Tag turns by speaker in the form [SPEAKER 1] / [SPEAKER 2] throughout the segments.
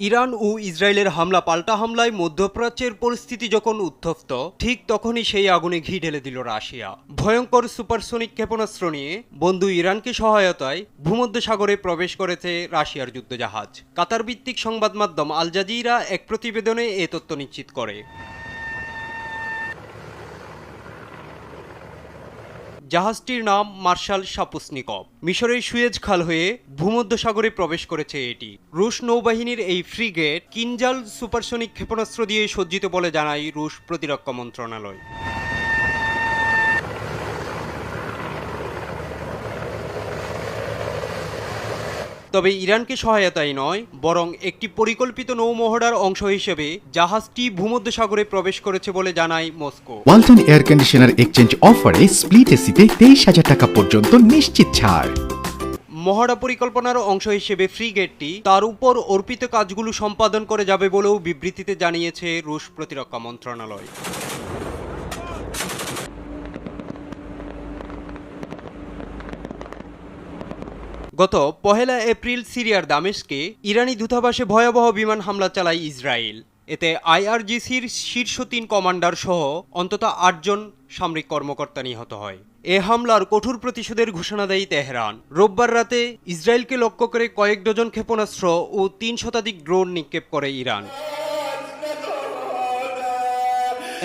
[SPEAKER 1] Iran ও ইসরায়েলের হামলা পাল্টা হামলায় মধ্যপ্রাচ্যের পরিস্থিতি যখন উত্তপ্ত ঠিক তখনই সেই আগুনে ঘি ঢেলে দিল রাশিয়া। ভয়ঙ্কর সুপারসোনিক ক্ষেপণাস্ত্র নিয়ে বন্ধু ইরানকে সহায়তায় ভূমধ্য সাগরে প্রবেশ করেছে রাশিয়ার যুদ্ধজাহাজ। কাতার ভিত্তিক সংবাদ মাধ্যম আল জাজিরা এক প্রতিবেদনে এ তথ্য নিশ্চিত করে। জাহাজটির নাম মার্শাল সাপুসনিকভ মিশরের সুয়েজ খাল হয়ে ভূমধ্যসাগরে প্রবেশ করেছে এটি। রুশ নৌবাহিনীর এই ফ্রিগেট কিনজাল সুপারসনিক ক্ষেপণাস্ত্র দিয়ে সজ্জিত বলে জানায় রুশ প্রতিরক্ষা মন্ত্রণালয়। তবে ইরানকে সহায়তাই নয় বরং একটি পরিকল্পিত নৌমহড়ার অংশ হিসেবে জাহাজটি ভূমধ্যসাগরে প্রবেশ করেছে বলে জানায় Moscow.
[SPEAKER 2] Walton air conditioner exchange অফারে স্প্লিট এসিতে তেইশ হাজার টাকা পর্যন্ত নিশ্চিত ছাড়।
[SPEAKER 1] মহড়া পরিকল্পনার অংশ হিসেবে ফ্রিগেটটি তার উপর অর্পিত কাজগুলো সম্পাদন করে যাবে বলেও বিবৃতিতে জানিয়েছে রুশ প্রতিরক্ষা মন্ত্রণালয়। গত পহেলা এপ্রিল সিরিয়ার দামেশকে ইরানি দূতাবাসে ভয়াবহ বিমান হামলা চালায় ইসরায়েল। এতে আইআরজিসির শীর্ষ তিন কমান্ডার সহ অন্তত আটজন সামরিক কর্মকর্তা নিহত হয়। এ হামলার কঠোর প্রতিশোধের ঘোষণা দেয় তেহরান। রোববার রাতে ইসরায়েলকে লক্ষ্য করে কয়েক ডজন ক্ষেপণাস্ত্র ও তিন শতাধিক ড্রোন নিক্ষেপ করে ইরান।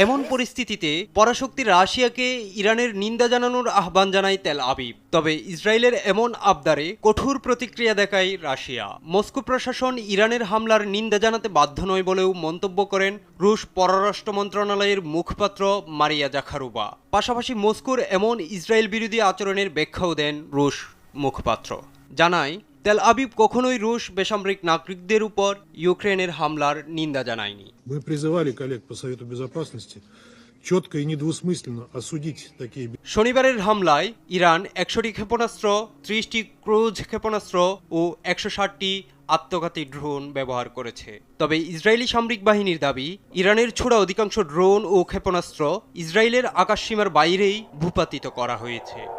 [SPEAKER 1] এমন পরিস্থিতিতে পরাশক্তি রাশিয়াকে ইরানের নিন্দা জানানোর আহ্বান জানায় তেল আবিব। তবে ইসরায়েলের এমন আবদারে কঠোর প্রতিক্রিয়া দেখায় রাশিয়া। মস্কো প্রশাসন ইরানের হামলার নিন্দা জানাতে বাধ্য নয় বলেও মন্তব্য করেন রুশ পররাষ্ট্র মন্ত্রণালয়ের মুখপাত্র মারিয়া জাখারুবা। পাশাপাশি মস্কোর এমন ইসরায়েল বিরোধী আচরণের ব্যাখ্যাও দেন রুশ মুখপাত্র। জানায় তেল আবিব কখনোই রুশ বেসামরিক নাগরিকদের উপর ইউক্রেনের হামলার নিন্দা জানায়নি। শনিবারের হামলায় ইরান একশোটি ক্ষেপণাস্ত্র ত্রিশটি ক্রুজ ক্ষেপণাস্ত্র ও একশো ষাটটি আত্মঘাতী ড্রোন ব্যবহার করেছে। তবে ইসরায়েলি সামরিক বাহিনীর দাবি ইরানের ছোড়া অধিকাংশ ড্রোন ও ক্ষেপণাস্ত্র ইসরায়েলের আকাশসীমার বাইরেই ভূপাতিত করা হয়েছে।